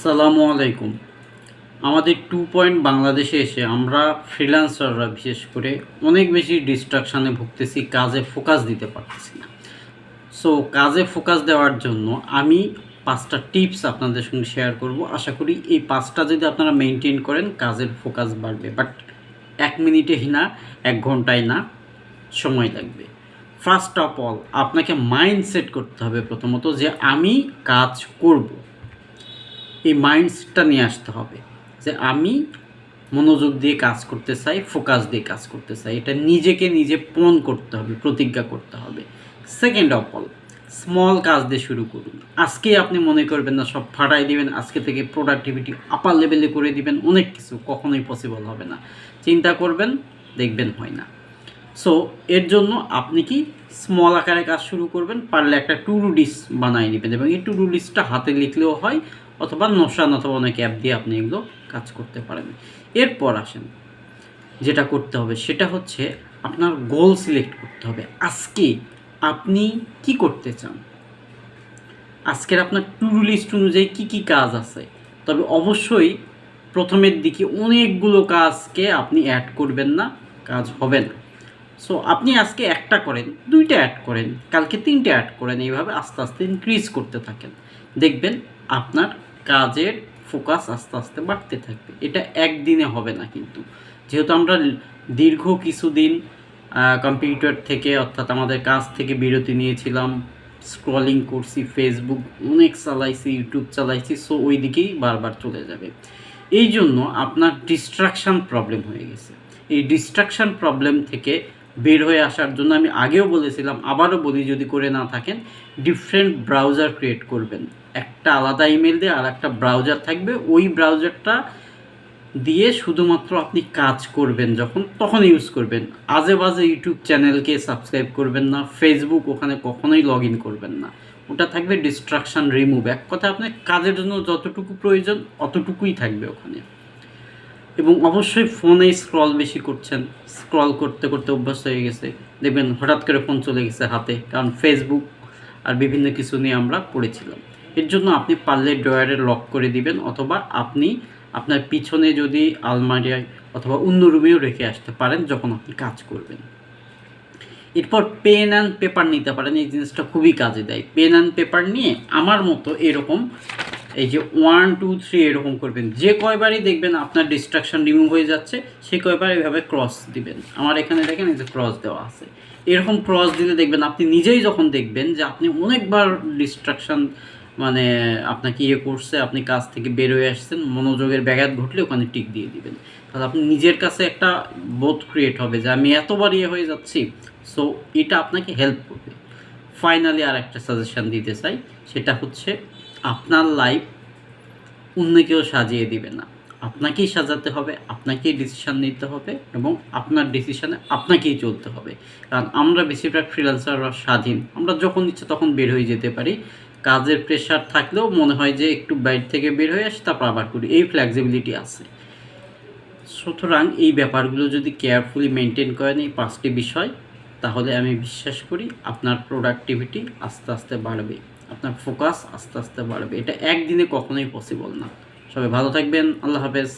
সালামু আলাইকুম। আমাদের টু পয়েন্ট বাংলাদেশে এসে আমরা ফ্রিল্যান্সাররা বিশেষ করে অনেক বেশি ডিস্ট্রাকশানে ভুগতেছি, কাজে ফোকাস দিতে পারতেছি না। সো, কাজে ফোকাস দেওয়ার জন্য আমি পাঁচটা টিপস আপনাদের সঙ্গে শেয়ার করব। আশা করি এই পাঁচটা যদি আপনারা মেনটেন করেন, কাজের ফোকাস বাড়বে। বাট এক মিনিটেই না, এক ঘন্টায় না, সময় লাগবে। ফার্স্ট অফ অল, আপনাকে মাইন্ড সেট করতে হবে প্রথমত যে আমি কাজ করব। এই মাইন্ডসেটটা নিয়ে আসতে হবে। যে আমি মনোযোগ দিয়ে কাজ করতে চাই ফোকাস দিয়ে কাজ করতে চাই, এটা নিজেকে নিজে পণ করতে হবে, প্রতিজ্ঞা করতে হবে। সেকেন্ড অফ অল স্মল কাজ দিয়ে শুরু করুন। আজকে আপনি মনে করবেন না সব ফাটাই দিবেন, আজকে থেকে প্রোডাক্টিভিটি আপার লেভেলে করে দিবেন, অনেক কিছু কখনোই পসিবল হবে না। চিন্তা করবেন, দেখবেন হয় না। সো এর জন্য আপনি কি স্মল আকারে কাজ শুরু করবেন, পারলে একটা টু ডু লিস্ট বানিয়ে নেবেন এবং এই টু ডু লিস্টটা হাতে লিখলেও হয় অথবা নশান অথবা অনেক অ্যাপ দিয়ে আপনি এগুলো কাজ করতে পারেন। এরপর আসেন, যেটা করতে হবে সেটা হচ্ছে আপনার গোল সিলেক্ট করতে হবে। আজকে আপনি কি করতে চান? আজকের আপনার টু ডু লিস্ট অনুযায়ী কী কী কাজ আছে? তবে অবশ্যই প্রথমের দিকে অনেকগুলো কাজকে আপনি অ্যাড করবেন না, কাজ হবে না। সো আপনি আজকে একটা করেন, দুইটা অ্যাড করেন, কালকে তিনটে অ্যাড করেন, এইভাবে আস্তে আস্তে ইনক্রিজ করতে থাকেন। দেখবেন আপনার কাজের ফোকাস আস্তে আস্তে বাড়তে থাকবে। এটা একদিনে হবে না কিন্তু। যেহেতু আমরা দীর্ঘ কিছুদিন কম্পিউটার থেকে অর্থাৎ আমাদের কাজ থেকে বিরতি নিয়েছিলাম স্ক্রলিং করছি ফেসবুক অনেক চালাইছি ইউটিউব চালাইছি সো ওই দিকেই বারবার চলে যাবে। এই জন্য আপনার ডিস্ট্রাকশান প্রবলেম হয়ে গেছে। এই ডিস্ট্রাকশান প্রবলেম থেকে বের হয়ে আসার জন্য আমি আগেও বলেছিলাম, আবারও বলি, যদি করে না থাকেন ডিফারেন্ট ব্রাউজার ক্রিয়েট করবেন। একটা আলাদা ইমেল দিয়ে আর একটা ব্রাউজার থাকবে, ওই ব্রাউজারটা দিয়ে শুধুমাত্র আপনি কাজ করবেন যখন, তখন ইউজ করবেন। আজে বাজে ইউটিউব চ্যানেলকে সাবস্ক্রাইব করবেন না ফেসবুক ওখানে কখনোই লগ ইন করবেন না। ওটা থাকবে ডিস্ট্রাকশান রিমুভ এক কথা আপনার কাজের জন্য যতটুকু প্রয়োজন, অতটুকুই থাকবে ওখানে। এবং অবশ্যই ফোনে স্ক্রল বেশি করছেন, স্ক্রল করতে করতে অভ্যাস হয়ে গেছে। দেখবেন হঠাৎ করে ফোন চলে গেছে হাতে, কারণ ফেসবুক আর বিভিন্ন কিছু নিয়ে আমরা পড়েছিলাম। এর জন্য আপনি পারলে ড্রয়ারে লক করে দিবেন অথবা আপনি আপনার পিছনে যদি আলমারিয়ায় অথবা অন্য রুমেও রেখে আসতে পারেন যখন আপনি কাজ করবেন। এরপর পেন অ্যান্ড পেপার নিতে পারেন, এই জিনিসটা খুবই কাজে দেয়। পেন অ্যান্ড পেপার নিয়ে আমার মতো এরকম এই যে ওয়ান টু থ্রি এরকম করবেন। যে কয়বারই দেখবেন আপনার ডিস্ট্রাকশন রিমুভ হয়ে যাচ্ছে, সে কয়বার এভাবে ক্রস দিবেন। আমার এখানে দেখেন এই যে ক্রস দেওয়া আছে। এরকম ক্রস দিলে দেখবেন আপনি নিজেই যখন দেখবেন যে আপনি অনেকবার ডিস্ট্রাকশন মানে আপনাকে ইয়ে করছে, আপনি কাজ থেকে বের হয়ে আসছেন, মনোযোগের ব্যাঘাত ঘটলে ওখানে টিক দিয়ে দিবেন। তাহলে আপনি নিজের কাছে একটা বোধ ক্রিয়েট হবে যে আমি এতবার ইয়ে হয়ে যাচ্ছি সো এটা আপনাকে হেল্প করবে। ফাইনালি আর একটা সাজেশান দিতে চাই, সেটা হচ্ছে আপনার লাইফ অন্য কেউ সাজিয়ে দিবে না। আপনাকেই সাজাতে হবে, আপনাকেই ডিসিশান নিতে হবে এবং আপনার ডিসিশানে আপনাকেই চলতে হবে। কারণ আমরা বেশিরভাগ ফ্রিল্যান্সাররা স্বাধীন। আমরা যখন ইচ্ছে তখন বের হয়ে যেতে পারি। কাজের প্রেশার থাকলেও মনে হয় যে একটু বাইরে থেকে বের হয়ে আসি, তারপর আবার করি। এই ফ্লেক্সিবিলিটি আছে। সুতরাং এই ব্যাপারগুলো যদি কেয়ারফুলি মেনটেন করেন এই পাঁচটি বিষয়, তাহলে আমি বিশ্বাস করি আপনার প্রোডাক্টিভিটি আস্তে আস্তে বাড়বে। আপনার ফোকাস আস্তে আস্তে বাড়বে। এটা একদিনে কখনোই পসিবল না। সবাই ভালো থাকবেন। আল্লাহ হাফেজ।